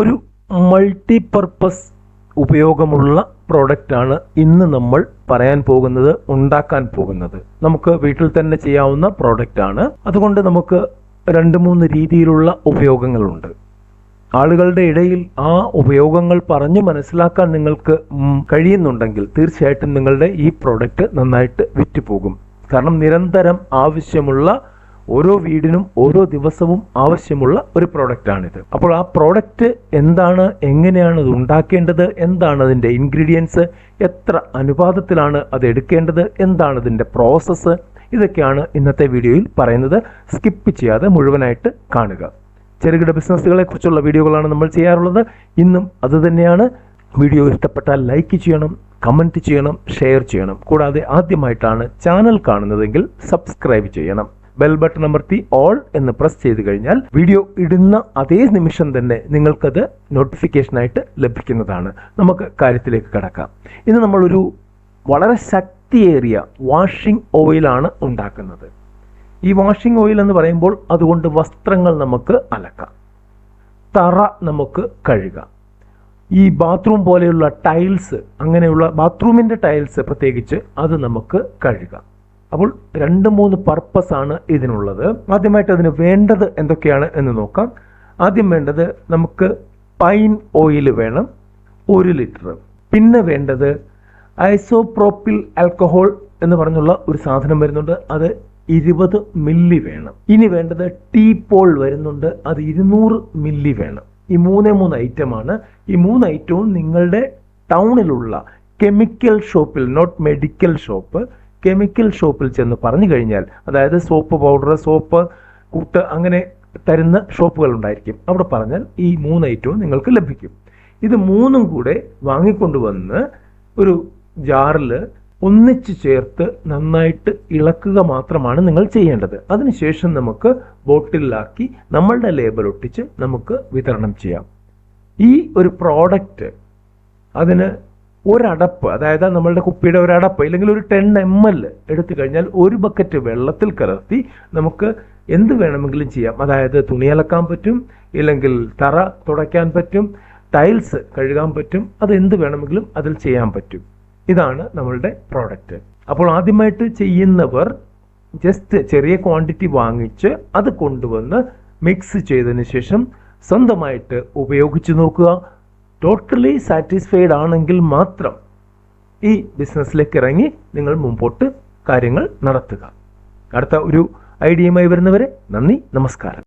ഒരു multi purpose ഉപയോഗമുള്ള product ആണ് ഇന്ന് നമ്മൾ പറയാൻ പോകുന്നത് ഉണ്ടാക്കാൻ പോകുന്നത്. നമുക്ക് വീട്ടിൽ തന്നെ ചെയ്യാവുന്ന പ്രോഡക്റ്റ് ആണ്. അതുകൊണ്ട് നമുക്ക് രണ്ട് മൂന്ന് രീതിയിലുള്ള ഉപയോഗങ്ങളുണ്ട്. ആളുകളുടെ ഇടയിൽ ആ ഉപയോഗങ്ങൾ പറഞ്ഞു മനസ്സിലാക്കാൻ നിങ്ങൾക്ക് കഴിയുന്നുണ്ടെങ്കിൽ തീർച്ചയായിട്ടും നിങ്ങളുടെ ഈ പ്രോഡക്റ്റ് നന്നായിട്ട് വിറ്റുപോകും. കാരണം നിരന്തരം ആവശ്യമുള്ള ഓരോ വീടിനും ഓരോ ദിവസവും ആവശ്യമുള്ള ഒരു പ്രോഡക്റ്റാണിത് അപ്പോൾ ആ പ്രോഡക്റ്റ് എന്താണ് എങ്ങനെയാണ് ഇത് ഉണ്ടാക്കേണ്ടത് എന്താണ് അതിന്റെ ഇൻഗ്രീഡിയൻസ് എത്ര അനുപാതത്തിലാണ് അത് എടുക്കേണ്ടത് എന്താണ് ഇതിന്റെ പ്രോസസ്സ് ഇതൊക്കെയാണ് ഇന്നത്തെ വീഡിയോയിൽ പറയുന്നത്. സ്കിപ്പ് ചെയ്യാതെ മുഴുവനായിട്ട് കാണുക. ചെറുകിട ബിസിനസ്സുകളെ കുറിച്ചുള്ള വീഡിയോകളാണ് നമ്മൾ ചെയ്യാറുള്ളത്. ഇന്നും അതുതന്നെയാണ് വീഡിയോ ഇഷ്ടപ്പെട്ടാൽ ലൈക്ക് ചെയ്യണം കമന്റ് ചെയ്യണം ഷെയർ ചെയ്യണം. കൂടാതെ ആദ്യമായിട്ടാണ് ചാനൽ കാണുന്നതെങ്കിൽ സബ്സ്ക്രൈബ് ചെയ്യണം. ബെൽ ബട്ടൺ അമർത്തി ഓൾ എന്ന് പ്രസ് ചെയ്ത് കഴിഞ്ഞാൽ വീഡിയോ ഇടുന്ന അതേ നിമിഷം തന്നെ നിങ്ങൾക്കത് നോട്ടിഫിക്കേഷനായിട്ട് ലഭിക്കുന്നതാണ്. നമുക്ക് കാര്യത്തിലേക്ക് കടക്കാം. ഇന്ന് നമ്മളൊരു വളരെ ശക്തിയേറിയ വാഷിംഗ് ഓയിലാണ് ഉണ്ടാക്കുന്നത്. ഈ വാഷിംഗ് ഓയിൽ എന്ന് പറയുമ്പോൾ അതുകൊണ്ട് വസ്ത്രങ്ങൾ നമുക്ക് അലക്കാം. തറ നമുക്ക് കഴുകാം. ഈ ബാത്റൂം പോലെയുള്ള ടൈൽസ് അങ്ങനെയുള്ള ബാത്റൂമിന്റെ ടൈൽസ് പ്രത്യേകിച്ച് അത് നമുക്ക് കഴുകാം. അപ്പോൾ രണ്ട് മൂന്ന് പർപ്പസ് ആണ് ഇതിനുള്ളത്. ആദ്യമായിട്ട് അതിന് വേണ്ടത് എന്തൊക്കെയാണ് എന്ന് നോക്കാം. ആദ്യം വേണ്ടത് നമുക്ക് പൈൻ ഓയിൽ വേണം ഒരു ലിറ്റർ പിന്നെ വേണ്ടത് ഐസോപ്രോപ്പിൽ ആൽക്കഹോൾ എന്ന് പറഞ്ഞുള്ള ഒരു സാധനം വരുന്നുണ്ട് അത് ഇരുപത് മില്ലി വേണം. ഇനി വേണ്ടത് ടീ പോൾ വരുന്നുണ്ട് അത് ഇരുന്നൂറ് മില്ലി വേണം. ഈ മൂന്നേ മൂന്ന് ഐറ്റമാണ് ഈ മൂന്ന് ഐറ്റവും നിങ്ങളുടെ ടൗണിലുള്ള കെമിക്കൽ ഷോപ്പിൽ നോട്ട് മെഡിക്കൽ ഷോപ്പ് കെമിക്കൽ ഷോപ്പിൽ ചെന്ന് പറഞ്ഞു കഴിഞ്ഞാൽ അതായത് സോപ്പ് പൗഡർ സോപ്പ് കൂട്ട് അങ്ങനെ തരുന്ന ഷോപ്പുകൾ ഉണ്ടായിരിക്കും. അവിടെ പറഞ്ഞാൽ ഈ മൂന്ന് ഐറ്റവും നിങ്ങൾക്ക് ലഭിക്കും. ഇത് മൂന്നും കൂടെ വാങ്ങിക്കൊണ്ടുവന്ന് ഒരു ജാറിൽ ഒന്നിച്ച് ചേർത്ത് നന്നായിട്ട് ഇളക്കുക മാത്രമാണ് നിങ്ങൾ ചെയ്യേണ്ടത്. അതിനുശേഷം നമുക്ക് ബോട്ടിലാക്കി നമ്മളുടെ ലേബൽ ഒട്ടിച്ച് നമുക്ക് വിതരണം ചെയ്യാം. ഈ ഒരു പ്രോഡക്റ്റ് അതിന് ഒരടപ്പ് അതായത് നമ്മളുടെ കുപ്പിയുടെ ഒരടപ്പ് ഇല്ലെങ്കിൽ ഒരു ടെൻ എം എൽ എടുത്തു കഴിഞ്ഞാൽ ഒരു ബക്കറ്റ് വെള്ളത്തിൽ കലർത്തി നമുക്ക് എന്ത് വേണമെങ്കിലും ചെയ്യാം. അതായത് തുണി അലക്കാൻ പറ്റും ഇല്ലെങ്കിൽ തറ തുടയ്ക്കാൻ പറ്റും ടൈൽസ് കഴുകാൻ പറ്റും അത് എന്ത് വേണമെങ്കിലും അതിൽ ചെയ്യാൻ പറ്റും. ഇതാണ് നമ്മളുടെ പ്രോഡക്റ്റ്. അപ്പോൾ ആദ്യമായിട്ട് ചെയ്യുന്നവർ ജസ്റ്റ് ചെറിയ ക്വാണ്ടിറ്റി വാങ്ങിച്ച് അത് കൊണ്ടുവന്ന് മിക്സ് ചെയ്തതിന് ശേഷം സ്വന്തമായിട്ട് ഉപയോഗിച്ച് നോക്കുക. ടോട്ടലി സാറ്റിസ്ഫൈഡ് ആണെങ്കിൽ മാത്രം ഈ ബിസിനസ്സിലേക്ക് ഇറങ്ങി നിങ്ങൾ മുമ്പോട്ട് കാര്യങ്ങൾ നടത്തുക. അടുത്ത ഒരു ഐഡിയയുമായി വരുന്നവരെ നന്ദി നമസ്കാരം.